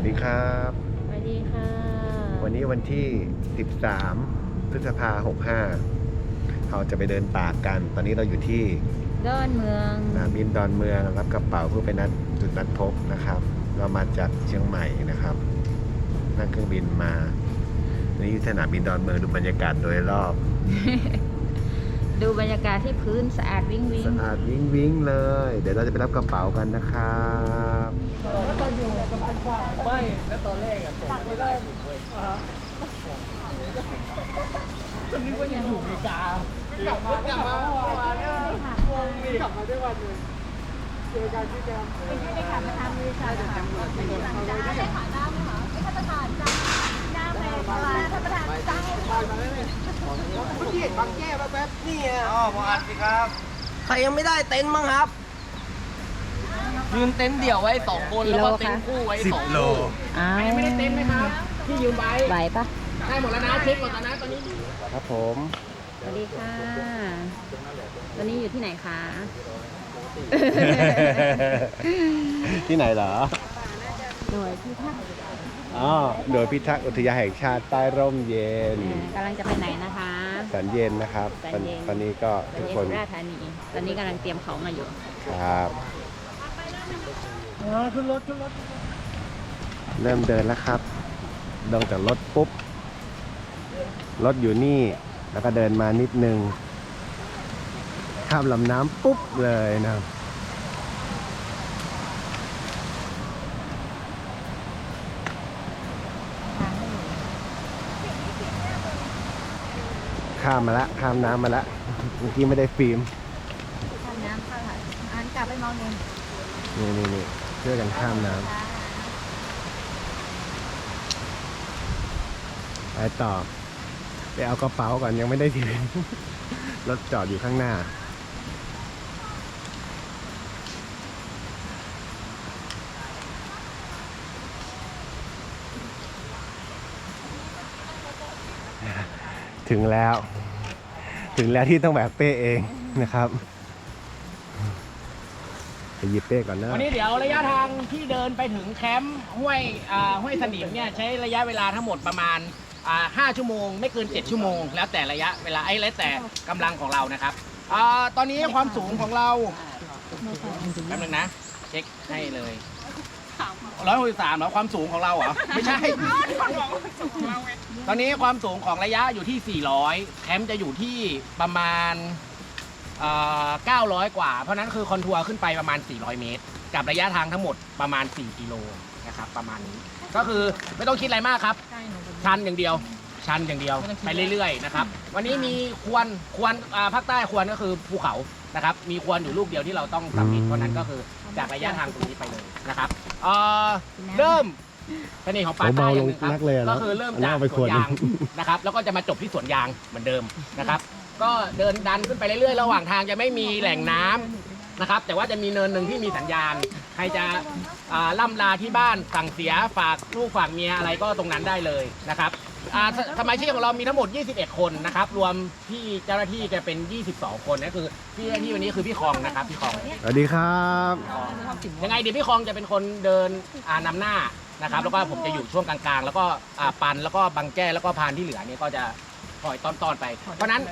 สวัสดีครับ สวัสดีค่ะ วันนี้วันที่ 13 พฤษภา65เราจะไปเดินป่ากัน ตอนนี้เราอยู่ที่ดอนเมืองสนามบินดอนเมืองรับกระเป๋าเพื่อไปนัดจุดนัดพบนะครับ เรามาจากเชียงใหม่นะครับ นั่งเครื่องบินมาวันนี้อยู่สนามบินดอนเมืองดูบรรยากาศโดยรอบ ดูบรรยากาศที่พื้นสะอาดวิ่งวิ่งสะอาดวิ้งวิ้งเลย เดี๋ยวเราจะไปรับกระเป๋ากันนะครับไม่แล้วตอนแรกอะผมไม่ได้ผมเลยฉันนึกว่ายังอยู่อเมริกากลับมากลับมาเมื่อวานเนี่ยงงดิกลับมาได้วันหนึ่งเจอกันที่แกม ไม่ได้ขับมาทำวิชาค่ะไม่ได้สั่งจ้าไม่ได้ขอน้ำเหรอไม่ท่านประธานจ้า ใครยังไม่ได้เต็นท์มั้งครับ ยืนเต็นท์เดี่ยวไว้สองคนแล้วก็เต็นท์คู่ไว้สองคู่อ้าวไม่ได้เต็นท์ไหมครับ ที่ยืมไว้ไหวปะได้หมดแล้วนะเช็คก่อนนะตอนนี้ครับผมสวัสดีค่ะวันนี้อยู่ที่ไหนคะที่ไหนเหรอหน่วยพิทักษ์ อ๋อโดยพิทักษ์อุทยานแห่งชาติใต้ร่มเย็นเอ่อกำลังจะไปไหนนะคะสันเย็นนะครับสัตอนนเย็นตอนนี้ก็สัทุญกญาคนสุราษฎร์ธานีตอนนี้กำลังเตรียมของมาอยู่ครับขึ้นรถขึ้นรถเริ่มเดินแล้วครับลงจากรถปุ๊บรถอยู่นี่แล้วก็เดินมานิดนึงข้ามลำน้ำปุ๊บเลยนะ ข้ามมาละข้ามน้ำมาละเมื่อกี้ไม่ได้ฟิล์มข้ามน้ำข้ามอันกลับไปมองเองนี่นี่นี่ช่วยกันข้ามน้ำไปต่อ ไปเอากระเป๋าก่อนยังไม่ได้ทีรถจอดอยู่ข้างหน้า ถึงแล้ว ถึงแล้วที่ต้องแบกเป้เองนะครับไปหยิบเป้ก่อนนะวันนี้เดี๋ยวระยะทางที่เดินไปถึงแคมป์ห้วยอ่าห้วยสนิมเนี่ยใช้ระยะเวลาทั้งหมดประมาณอ่าห้าชั่วโมง ไม่เกิน 7 ชั่วโมง แล้วแต่ระยะเวลาไอ้แล้วแต่กำลังของเรานะครับอ่าตอนนี้ความสูงของเราแป๊บนึงนะ เช็คให้เลย ร้อยหกสิบสามแล้วความสูงของเราเหรอ ไม่ใช่ ตอนนี้ความสูงของระยะอยู่ที่ 400 แคมป์จะอยู่ที่ประมาณเอ่อ900 กว่า เพราะฉะนั้นคือคอนทัวร์ขึ้นไปประมาณ 400 เมตร กับระยะทางทั้งหมดประมาณ 4 กิโลนะครับประมาณนี้ ก็คือไม่ต้องคิดอะไรมากครับ ชันอย่างเดียว ชันอย่างเดียวไปเรื่อยๆนะครับ วันนี้มีควรควรอ่าภาคใต้ควรก็คือภูเขานะครับ มีควรอยู่ลูกเดียวที่เราต้องสำมิดเพราะฉะนั้นก็คือ จากระยะทางตรงนี้ไปเลยนะครับเอ่อเริ่มเสน่ห์ของป่าโอ้ใต้เบาอลย่างงหนึ่งครับนักเลยอะเนก็อะคือเริ่มอันนั้จากนเอาไปสขววดนยางนะครับ แล้วก็จะมาจบที่สวนยางเหมือนเดิมนะครับ ก็เดินดันขึ้นไปเรื่อยๆระหว่างทางจะไม่มีแหล่งน้ำนะครับ แต่ว่าจะมีเนินหนึ่งที่มีสัญญาณ ใครจะอ่าล่ำลาที่บ้านสั่งเสียฝากลูกฝากเมียอะไรก็ตรงนั้นได้เลยนะครับอ่าสสมาชิกของเรามีทั้งหมด 21 คนนะครับ รวมพี่เจ้าหน้าที่จะเป็น 22 คนนั่นคือพี่เจ้าหน้าที่วันนี้คือพี่คองนะครับพี่คอง สวัสดีครับยังไงเดี๋ยวพี่คองจะเป็นคนเดินอ่านำหน้านะครับ แล้วก็ผมจะอยู่ช่วงกลางๆ แล้วก็อ่าปันแล้วก็บังแก้แล้วก็พานที่เหลือเนี่ยก็จะคอยต้อนๆไป เพราะฉะนั้น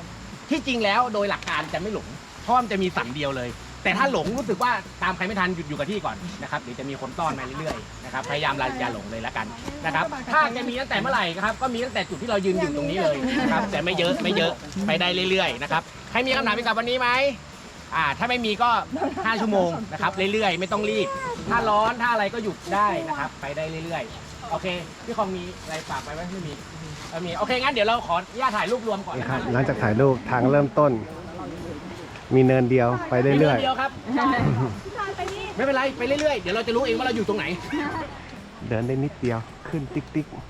ที่จริงแล้วโดยหลักการจะไม่หลงเพราะมันจะมีสันเดียวเลย แต่ถ้าหลงรู้สึกว่าตามใครไม่ทันหยุดอยู่กับที่ก่อนนะครับเดี๋ยวจะมีคนต้อนมาเรื่อยๆนะครับพยายามอย่าหลงเลยละกันนะครับถ้าจะมีตั้งแต่เมื่อไหร่นะครับก็มีตั้งแต่จุดที่เรายืนอยู่ตรงนี้เลยนะครับแต่ไม่เยอะไม่เยอะไปได้เรื่อยๆนะครับใครมีคำถามเกี่ยวกับวันนี้ไหมอ่าถ้าไม่มีก็ 5 ชั่วโมงนะครับเรื่อยๆ ไม่ต้องรีบ ถ้าร้อนถ้าอะไรก็หยุดได้นะครับ ไปได้เรื่อยๆ โอเค พี่คองมีอะไรฝากไปไหมไม่มีเออมีโอเคงั้นเดี๋ยวเราขออนุญาตถ่ายรูปรวมก่อนนี่นะคครัรับบ หลังจากถ่ายรูปทางเริ่มต้น มีเนินเดียวไปไม่เรื่อยเดียวครับ ไม่เป็นไร ไปเรื่อยๆ เดี๋ยวเราจะรู้เองว่าเราอยู่ตรงไหน ๆ เดินได้นิดเดียวขึ้นติ๊กติ๊กอั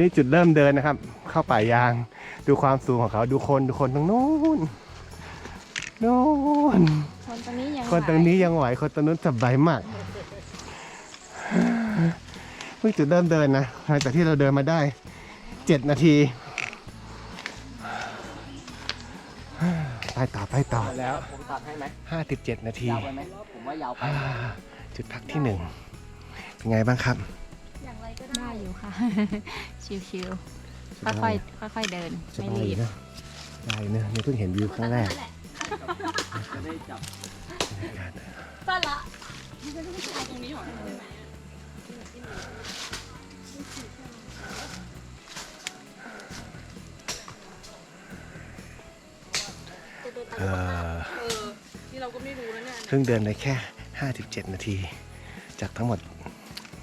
นนี้จุดเริ่มเดินนะครับ เข้าป่ายางดูดูความสูงของเขาดูคนดูคนตรงนู้นนู้นคนตรงนี้ยังคนตรงนี้ยังไหวคนตรงนู้นสบายมากเพิ่งจุดเริ่มเดินนะหลังจากที่เราเดินมาได้เจ็ดนาที ไปต่อไปต่อแล้วผมตัดให้ไหมห้าสิบเจ็ดนาทียาวไปไหมผมว่ายาวไปอ่าจุดพักที่หนึ่งเป็นไงบ้างครับ อย่างไรก็ได้ได้อยู่ค่ะ ชิวๆ ค่อยๆ ค่อยๆ เดิน สไม่บายอรียู่บนะได้เนอะนี่เพิ่งเห็นวิวครั้งแรกจะได้จับสั้นละเออเพิ่งเดินได้แค่ 57 นาที จากทั้งหมด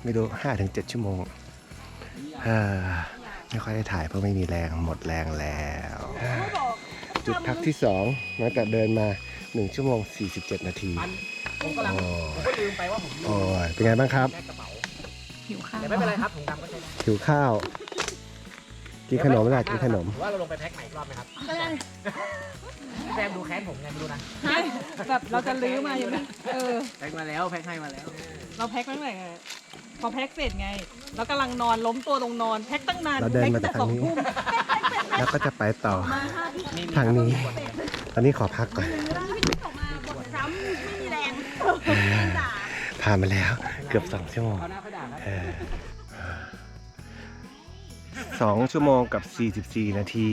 ไม่รู้5-7ชั่วโมงเออไม่ค่อยได้ถ่ายเพราะไม่มีแรงหมดแรงแล้ว จุดพักที่2นับจากเดินมา1ชั่วโมง47นาทีปันผมกำลังโอ้ผมก็ลืมไปว่าผมลืมโอ้ยเป็นไงบ้างครับแยกกระเป๋าหิวข้าวแต่ไม่เป็นไรครับถุงดำก็ใช้ได้หิวข้าวกินขนมล่ะกินขนมหรือว่าเราลงไปแพ็คไหนอีกรอบไหมครับพี่แซมดูแค้นผมไงไม่รู้นะแบบเราจะลื้อมาอย่างนี้เออแพ็คมาแล้วแพ็คให้มาแล้ว เราแพ็คตั้งแต่ไง พอแพ็คเสร็จไง แล้วกำลังนอนล้มตัวลงนอนแพ็คตั้งนานเราเดินแพ็คมาตั้จากงแต่สทาองงนี้ ทุ่มแล้วก็จะไปต่อทางนี้ ตอนนี้ขอพักก่อนผ่านมาแล้วเกือบสองชั่วโมงเอาหน้าเขาด่าครับเออสองชั่วโมงกับ 44 นาที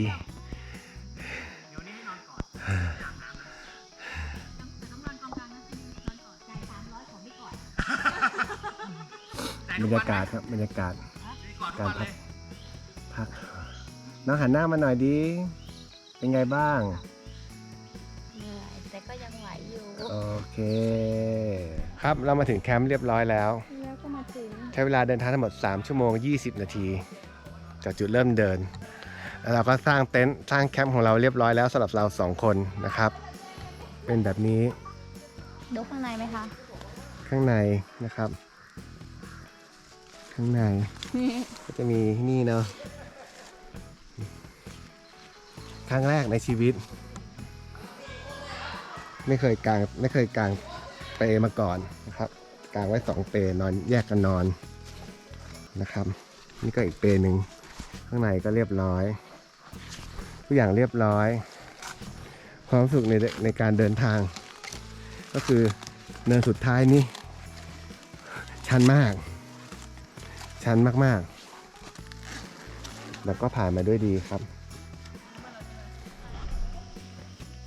รรยากาศครับบรรยากาศ การพักพักน้องหันหน้ามาหน่อยดิเป็นไงบ้าง เหนื่อยแต่ก็ยังไหวอยู่ โอเค ครับเรามาถึงแคมป์เรียบร้อยแล้ว แล้วก็มาถึงใช้เวลาเดินทางทั้งหมด 3 ชั่วโมง 20 นาทีจากจุดเริ่มเดินแล้วเราก็สร้างเต็นท์สร้างแคมป์ของเราเรียบร้อยแล้วสำหรับเราสองคนนะครับ เป็นแบบนี้ดูข้างในไหมคะ ข้างในนะครับ ข้างในก็จะมีนี่เนาะครั้งแรกในชีวิต ไม่เคยกางไม่เคยกางเปมาก่อนนะครับ กางไว้สองเปนอนแยกกันนอนนะครับ นี่ก็อีกเปรหนึ่งข้างในก็เรียบร้อย ทุกอย่างเรียบร้อย ความสึกในในการเดินทาง ก็คือเนินสุดท้ายนี่ชันมาก ชันมากๆ แล้วก็ผ่านมาด้วยดีครับ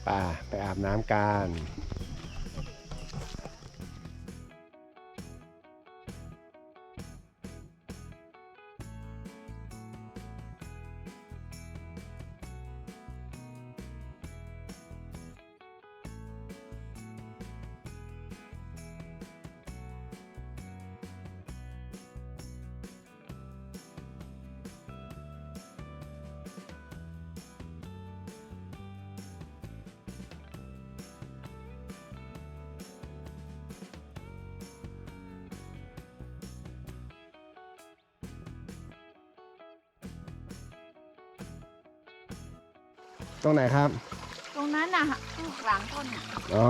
ป่าไปอาบน้ำกัน ตรงไหนครับ ตรงนั้นน่ะหลังต้นน่ะอ๋อ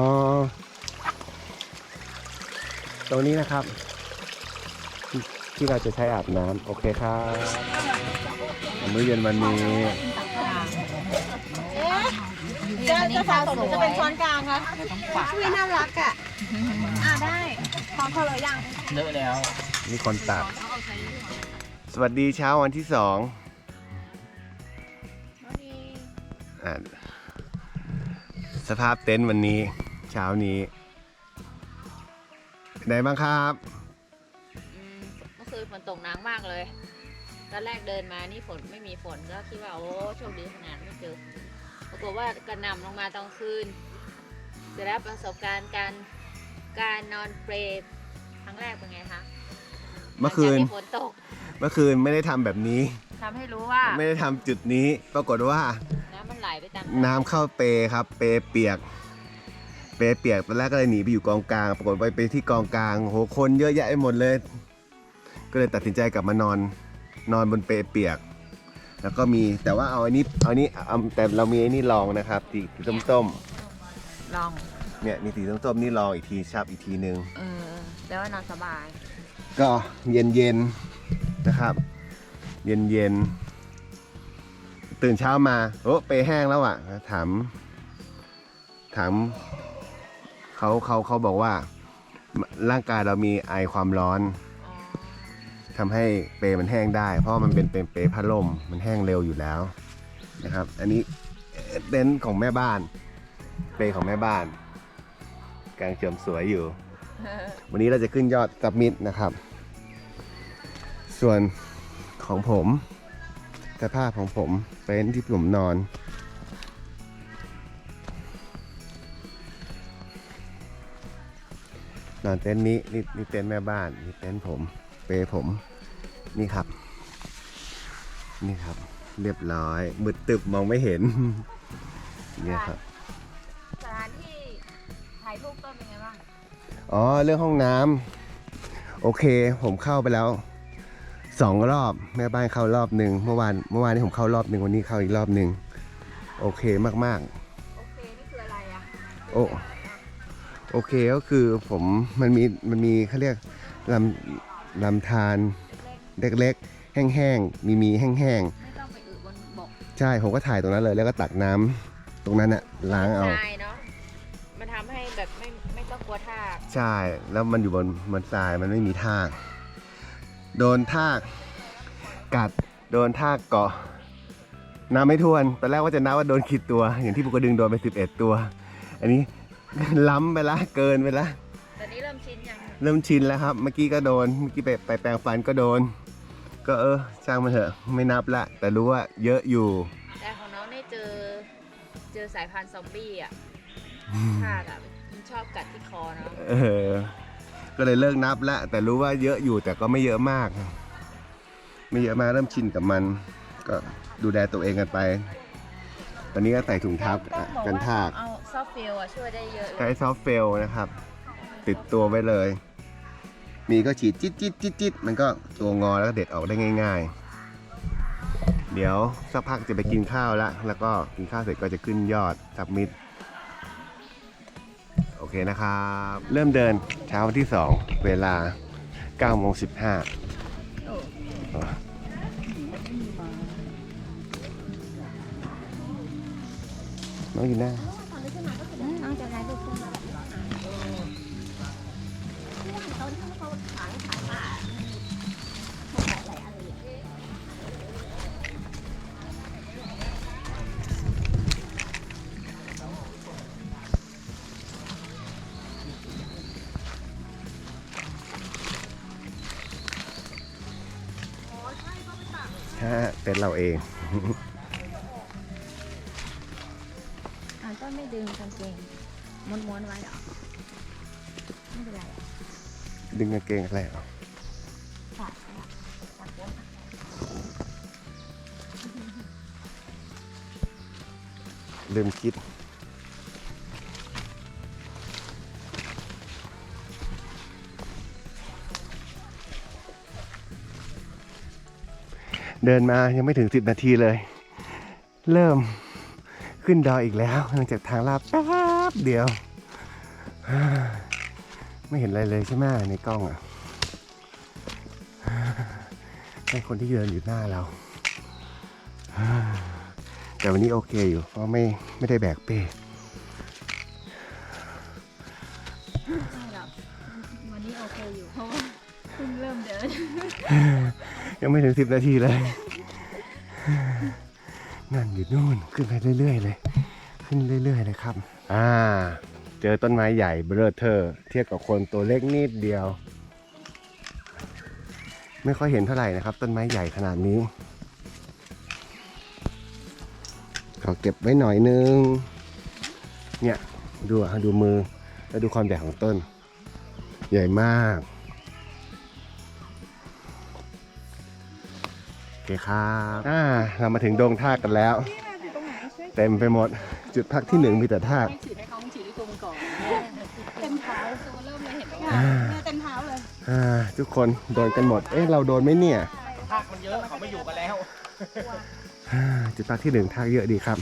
ตรงนี้นะครับ ที่ที่เราจะใช้อาบน้ำโอเคครับมื้อเย็นวันนี้จะจะสะสมหรือจะเป็นช้อนกลางคะช่วยน่ารักอะ อ่าได้พร้อมเขาเลยยัง เลอะแล้วมีคนตัดสวัสดีเช้าวันที่สอง สภาพเต็นท์วันนี้เช้านี้เป็นไงบ้างครับอืมเมื่อคืนฝนตกหนักมากเลยตอนแรกเดินมานี่ฝนไม่มีฝนก็คิดว่าโอ้โชคดีขนาดไม่เจอปรากฏว่ากระหน่ำลงมาตอนคืนเสร็จแล้วประสบการณ์การการนอนเปรย์ครั้งแรกเป็นไงคะเมื่อคืนหลังจากที่ฝนตก เมื่อคืนไม่ได้ทำแบบนี้ทำให้รู้ว่า ไม่ได้ทำจุดนี้ ปรากฏว่าน้ำมัน ไหลไปตามน้ำเข้าเปครับ เปเปียก เปเปียกตอนแรกก็เลยหนีไปอยู่กองกลาง ปรากฏไปไปที่กองกลางโหคนเยอะแยะไปหมดเลย ก็เลยตัดสินใจกลับมานอน นอนบนเปเปียก แล้วก็มีแต่ว่าเอาอันนี้เอาอันนี้เอาแต่เรามีไอ้นี่ลองนะครับสีสีส้มลอง ๆเนี่ยมีสีส้มๆนี่ลองอีกทีชับอีกทีนึง เออแล้วว่านอนสบาย ก็เย็นๆนะครับ เย็นๆ ตื่นเช้ามาโอ้เปแห้งแล้วอะ ถาม ถามเขาเขาเขาบอกว่า ร่างกายเรามีไอความร้อนอ๋อทำให้เปรย์มันแห้งได้ เพราะมันเป็นเป็นเปรย์พัดลมมันแห้งเร็วอยู่แล้วนะครับ อันนี้เต็นท์ของแม่บ้าน เปรย์ของแม่บ้านกางเฉิมสวยอยู่ วันนี้เราจะขึ้นยอดกับมิดนะครับ ส่วนของผม สภาพของผมเต็นท์ที่ผมนอน นอนเต็นท์นี้นี่นี่เต็นท์แม่บ้านนี่เต็นท์ผม เปรย์ผมนี่ครับ นี่ครับ เรียบร้อยมืดตึบมองไม่เห็นเนี่ยครับสถานที่ถ่ายรูปต้นเป็นไงบ้างอ๋อเรื่องห้องน้ำโอเค ผมเข้าไปแล้ว สองรอบแม่บ้านเข้ารอบหนึ่งเมื่อวานเมื่อวานนี้ผมเข้ารอบหนึ่งวันนี้เข้าอีกรอบหนึ่งโอเคมากโอเค นี่คืออะไรอะๆ โอ้โอเคก็คือผมมันมีมันมีเขาเรียกลำลำธารเล็กๆ แห้งๆมีมีแห้งไม่ต้องไปอึบนบกๆใช่ผมก็ถ่ายตรงนั้นเลย แล้วก็ตักน้ำตรงนั้นอะล้างเอา ทรายเนาะมันทำให้แบบไม่ไม่ต้องกลัวทากใช่ แล้วมันอยู่บนบนทรายมันไม่มีทาก โดนทากกัด โดนทากเกาะน้ำไม่ทวน ตอนแรกว่าจะนับว่าโดนขีดตัว อย่างที่ภูกระดึงโดนไป 11 ตัว อันนี้ ล้ำไปละ เกินไปละ ตอนนี้เริ่มชินยัง เริ่มชินแล้วครับ เมื่อกี้ก็โดน เมื่อกี้ไปไปแปรงฟันก็โดน ก็เออช่างมันเถอะ ไม่นับละ แต่รู้ว่าเยอะอยู่ แต่ของน้องได้เจอ เจอสายพันธุ์ซอมบี้อะทากอะมันชอบกัดที่คอเนาะเออ ก็เลยเลิกนับละแต่รู้ว่าเยอะอยู่แต่ก็ไม่เยอะมาก ไม่เยอะมากเริ่มชินกับมัน ก็ดูแลตัวเองกันไป ตอนนี้ก็ใส่ถุงเท้าต้องบอกกันว่าทากเอาซอฟต์เฟลอะช่วยได้เยอะใช้ซอฟต์เฟลนะครับ ติดตัวไว้เลย มีก็ฉีดจิ๊ดจิ๊ดจิ๊ดจิ๊ดมันก็ตัวงอแล้วก็เด็ดออกได้ง่าย ๆ เดี๋ยวสักพักจะไปกินข้าวละแล้วก็กินข้าวเสร็จก็จะขึ้นยอดสับมิดโอ เคนะครับ เริ่มเดินเช้าวันที่ 2 เวลา9โมง15น้องอยู่หน้าน้องจะไลฟ์รู ปคู่ฮะเป็นเราเองอ่าก็ไม่ดึงกางเกงม้วนๆไว้หรอไม่เป็นไรอะดึงกางเกงอะไรเหรอฝากฝากฝากไว้ลืมคิด เดินมายังไม่ถึง10นาทีเลย เริ่มขึ้นดอยอีกแล้วหลังจากทางลาบแป๊บเดียว ไม่เห็นอะไรเลยใช่ไหมในกล้องอะให้คนที่เดินอยู่หน้าเรา แต่วันนี้โอเคอยู่ เพราะไม่ไม่ได้แบกเป้ ยังไม่ถึงสิบนาทีเลย นั่นอยู่นู่นขึ้นไปเรื่อยๆเลย ขึ้นเรื่อยๆเลยครับ อ่า เจอต้นไม้ใหญ่เบลอเทอร์เทียบกับคนตัวเล็กนิดเดียว ไม่ค่อยเห็นเท่าไหร่นะครับ ต้นไม้ใหญ่ขนาดนี้ขอเก็บไว้หน่อยนึง เนี่ย ดูอะดูมือ แล้วดูความใหญ่ของต้น ใหญ่มาก เคครับอ่าเรามาถึงดงทากกันแล้ว เต็มไปหมดจุดพักที่หนึ่งมีแต่ทากไม่ฉีดให้เขาต้องฉีดที่ตัวมันก่อนเต็มเท้าตัวเริ่มเลยเห็นไหมเนี่ยเต็มเท้าเลยอ่าทุกคนโดนกันหมด เอ๊ะเราโดนไหมเนี่ยภาคมันเยอะเขาไม่อยู่กันแล้วอ่าจุดพักที่หนึ่งทางเยอะดีครับ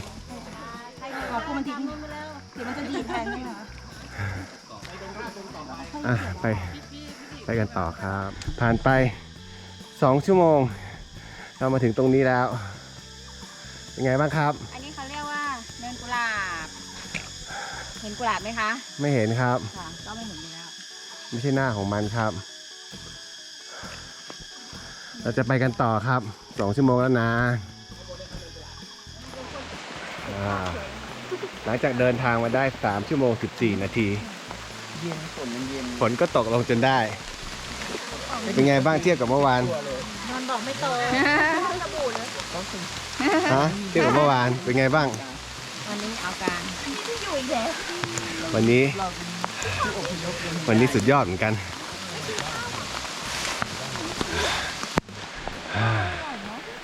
ขอพูดมันทิ้งเดี๋ยวมันจะดีแทนไหมคะอะไปไปกันต่อครับ ผ่านไปสองชั่วโมง เรามาถึงตรงนี้แล้ว เป็นไงบ้างครับ อันนี้เขาเรียกว่าเนินกุหลาบ เห็นกุหลาบไหมคะไม่เห็นครับ ค่ะก็ไม่เห็นอยู่แล้ว ไม่ใช่หน้าของมันครับ เราจะไปกันต่อครับสองชั่วโมงแล้วนะอ่าหลังจากเดินทางมาได้ 3 ชั่วโมง 14 นาที เย็นฝนมันเย็น ฝนก็ตกลงจนได้ เป็นไงบ้างเทียบกับเมื่อวานนอนบอกไม่โตฮะเทียบกับเมื่อวานเป็นไงบ้าง วันนี้เอาการวันนี้ วันนี้สุดยอดเหมือนกัน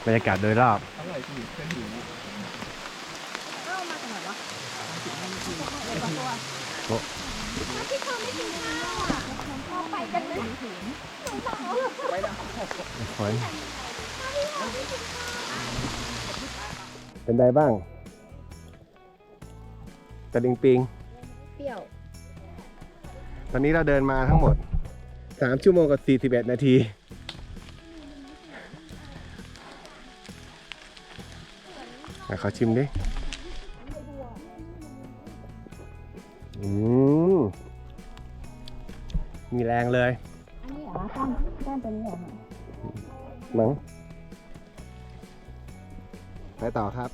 บรรยากาศโดยรอบฝนเป็นไงบ้างตะลิงปิง เปรี้ยว ตอนนี้เราเดินมาทั้งหมด 3 ชั่วโมงกับ 41 นาที มาขอชิมดิ อืม มีแรงเลย อันนี้เหรอก้านก้านตัวนี้เหรอคะมั้งไปต่อครับ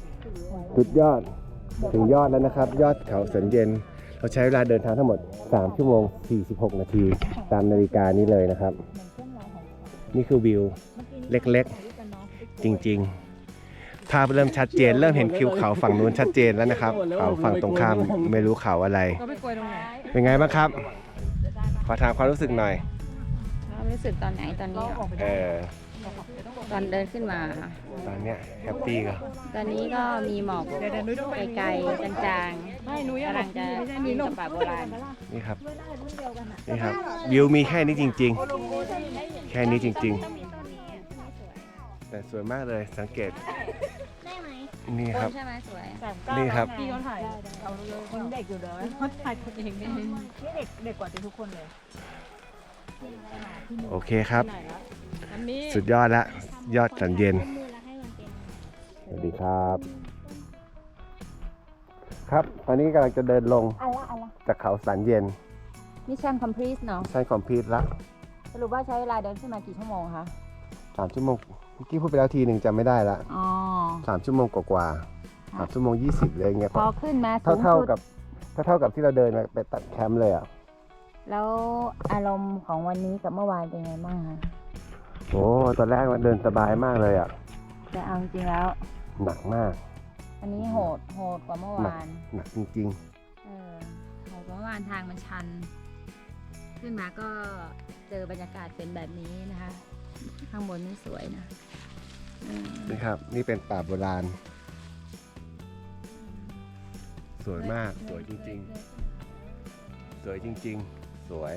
สุดยอดถึงยอดแล้วนะครับ ยอดเขาสันเย็น เราใช้เวลาเดินทางทั้งหมด 3 ชั่วโมง 46 นาที ตามนาฬิกานี้เลยนะครับ นี่คือวิวเล็กๆ จริงๆ ภาพเริ่มชัดเจน เริ่มเห็นคิวเขาฝั่งนู้นชัดเจนแล้วนะครับเขาฝั่งตรงข้ามไม่รู้เขาอะไรก็ไปกลวยตรงไหนเป็นไงบ้างครับ ขอถามความรู้สึกหน่อยเรารู้สึกตอนไหนตอนนี้เหรอเออตอนเดินขึ้นมาค่ะตอนเนี้ยแฮปปี้ก็ตอนนี้ก็มีหมอกเดี๋ยวเดี๋ยวนุ้ยต้องไปไกลๆจางไม่นุ้ยๆอะกำลังจะไม่ใช่ยินุ้ยงนกับป่าโบราณนี่ครับนี่ครับวิวมีแค่นี้จริง ๆ แค่นี้จริง ๆ แต่สวยมากเลยสังเกตนี่คครันบใช่ไหมสวยนี่ครับพี่เขาถ่ายเอาเลยคนเด็กอยู่เลยเขาถ่ายตัวเองเนี่ยนี่เด็กเด็กกว่าทุกคนเลย โอเคครับไหนละอันนี้สุดยอดละ ยอดสันเย็น สวัสดีครับ ครับตอนนี้กำลังจะเดินลงจากเขาสันเย็นมิชชั่นคอมพลีทเนาะ ใช้คอมพิวต์ละสรุปว่าใช้เวลาเดินขึ้นมากี่ชั่วโมงคะ สามชั่วโมงเมื่อกี้พูดไปแล้วทีหนึ่งจำไม่ได้ละอ๋อ สามชั่วโมงกว่าๆสามชั่วโมงยี่สิบเลยเงี้ยพอขึ้นมาสูเท่างเท่าสุดกับเท่าเท่ากับที่เราเดินมาไปตัดแคมป์เลยอะ แล้วอารมณ์ของวันนี้กับเมื่อวานเป็นไงบ้างคะโอ้ตอนแรกมันเดินสบายมากเลยอะ แต่เอาจริงๆแล้ว หนักมาก อันนี้โหดโหดกว่าเมื่อวาน หนักจริงเออโหดกว่าเมื่อวานทางมันชัน ขึ้นมาก็เจอบรรยากาศเป็นแบบนี้นะคะ ข้างบนนี่สวยนะอืมๆนี่ครับ นี่เป็นป่าโบราณ สวยมาก สวยจริง ๆ สวยจริง ๆ สวย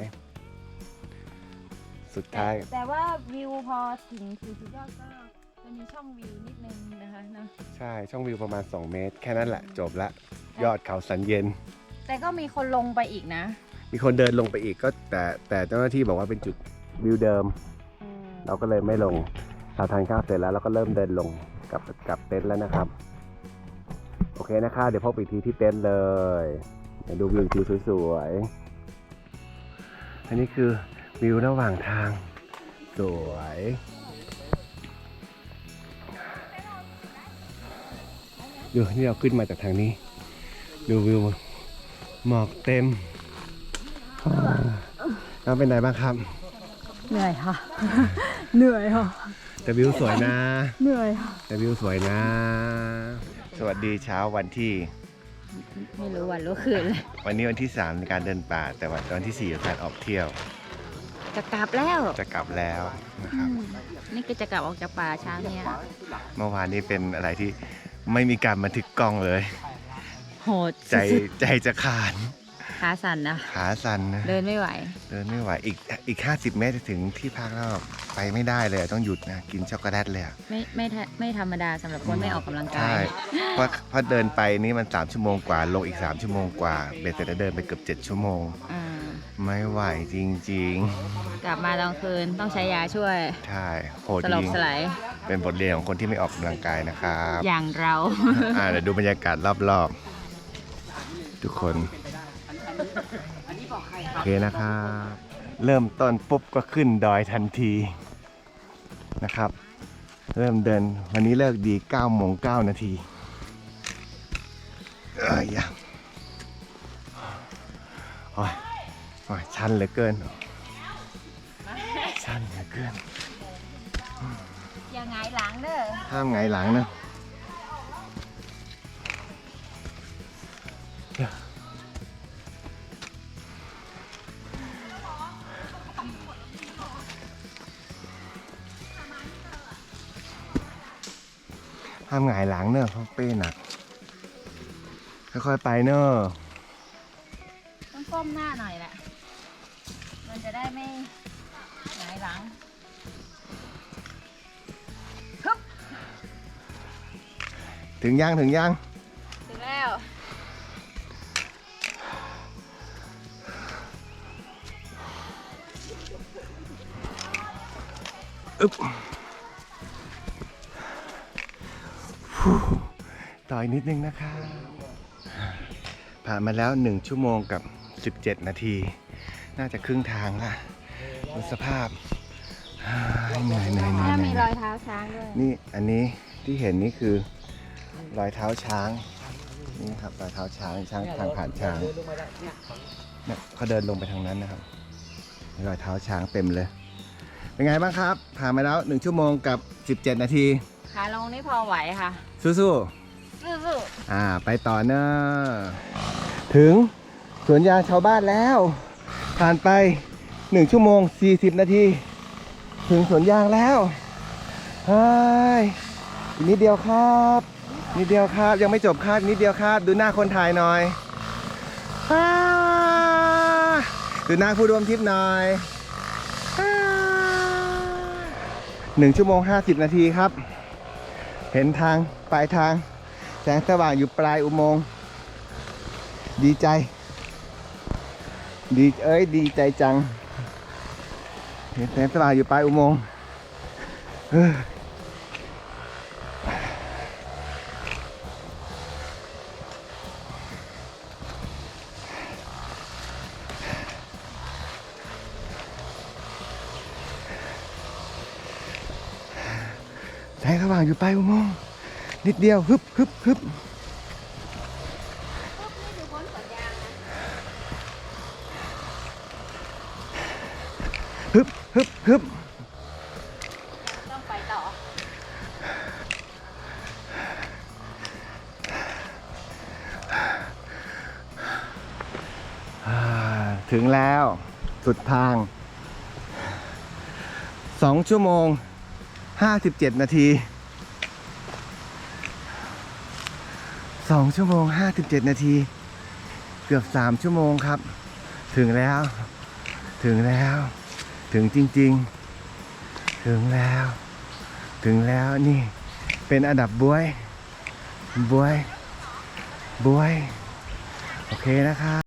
สุดท้าย แต่ว่าวิวพอถึงคือสุดยอดก็จะมีช่องวิวนิดนึงนะคะเนอะใช่ช่องวิวประมาณ 2 เมตร แค่นั้นแหละ จบละ ยอดเขาสันเย็น แต่ก็มีคนลงไปอีกนะมีคนเดินลงไปอีกก็แต่แต่เจ้าหน้าที่บอกว่าเป็นจุดวิวเดิมเราก็เลยไม่ลงเราทานข้าวเสร็จแล้วเราก็เริ่มเดินลงกลับกลับเต็นท์แล้วนะครับ โอเคนะครับเดี๋ยวพบอีกทีที่เต็นท์เลยเดี๋ยวดูวิวทิวสวยๆ อันนี้คือวิวระหว่างทาง สวย ดูนี่เราขึ้นมาจากทางนี้ ดูวิวหมอกเต็มน้ำเป็นไงบ้างครับ เหนื่อยค่ะ เหนื่อยค่ะ แต่วิวสวยนะ เหนื่อยค่ะ แต่วิวสวยนะ สวัสดีเช้าวันที่ ไม่รู้วันรู้คืนเลยวันนี้วันที่ 3 ในการเดินป่า แต่วันวันที่4การออกเที่ยว จะกลับแล้วจะกลับแล้วนะครับ อืมนี่ก็จะกลับออกจากป่าเช้าเนี่ยเมื่อวานนี้เป็นอะไรที่ไม่มีการบันทึกกล้องเลย โหดใจใจจะขาด ขาสั่นนะขาสั่นนะเดินไม่ไหว เดินไม่ไหวอีกอีก50เมตรจะถึงที่พักแล้วไปไม่ได้เลยต้องหยุดนะกินช็อกโกแลตเลยอะไม่ไม่ทะไม่ธรรมดาสำหรับคนไม่ออกกำลังกาใช่ย เพราะเพราะเดินไปนี่มัน3ชั่วโมงกว่าลงอีก3ชั่วโมงกว่าเบ็ดเสร็จแล้วเดินไปเกือบ7ชั่วโมง อ่า ไม่ไหวจริงกลับมาตอนคืนต้องใช้ยาช่วยๆใช่โหดสจลริบงสลายเป็นบทเรียนของคนที่ไม่ออกกำลังกายนะครับ อย่างเรา อ่าเดี๋ยวดูบรรยากาศรอบๆ ทุกคน โอเคนะครับ เริ่มต้นปุ๊บก็ขึ้นดอยทันทีนะครับ เริ่มเดินวันนี้เลิกดี9โมง9นาทีเอ้ยยะโอ้ยโอ้ยชันเหลือเกิน ชันเหลือเกินยังไงหลังเด้อห้ามไงายหลังนะ ห้ามหงายหลังเนอะเพราะเป้หนัก ค่อยๆไปเนอะต้องก้มหน้าหน่อยแหละ มันจะได้ไม่หงายหลังถึงยังถึงยังถึงแล้วอึ๊บ ต่อยนิดนึงนะคะผ่านมาแล้ว 1 ชั่วโมงกับ 17 นาที น่าจะครึ่งทางละดูสภาพฮ่าเหนื่อยเหนื่อยเหนื่อยถ้าเหนื่มีอยรอยเท้าช้างด้วย นี่อันนี้ที่เห็นนี่คือรอยเท้าช้าง นี่ครับรอยเท้าช้างช้างทางผ่านช้างเนี่ยเขาเดินลงไปทางนั้นนะครับรอยเท้าช้างเต็มเลย เป็นไงบ้างครับผ่านมาแล้ว 1 ชั่วโมงกับ 17 นาที ขาลงนี่พอไหวค่ะ สู้สู้ๆ อ่า ไปต่อเนอะถึงสวนยางชาวบ้านแล้ว ผ่านไป 1 ชั่วโมง 40 นาที ถึงสวนยางแล้วเฮ้ยอีกนิดเดียวครับ นิดเดียวครับ ยังไม่จบครับ นิดเดียวครับ ดูหน้าคนถ่ายหน่อยอ่าดูหน้าผู้ร่วมทริปหน่อยอ่าหนึ่งชั่วโมง 50 นาทีครับ เห็นทางปลายทาง แสงสว่างอยู่ปลายอุโมงค์ดีใจ ดีเอ้ยดีใจจัง เห็นแสงสว่างอยู่ปลายอุโมงค์างอยู่ปลายอุโมงค์นิดเดียวฮึบฮึบฮึบฮึบฮึบฮึบต้องไปต่อ ถึงแล้ว สุดทาง 2 ชั่วโมง 57 นาที 2 ชั่วโมง 57 นาที เกือบ 3 ชั่วโมงครับ ถึงแล้ว ถึงแล้ว ถึงจริง ๆ ถึงแล้ว ถึงแล้วนี่ เป็นอันดับบวย บวย บวย โอเคนะครับ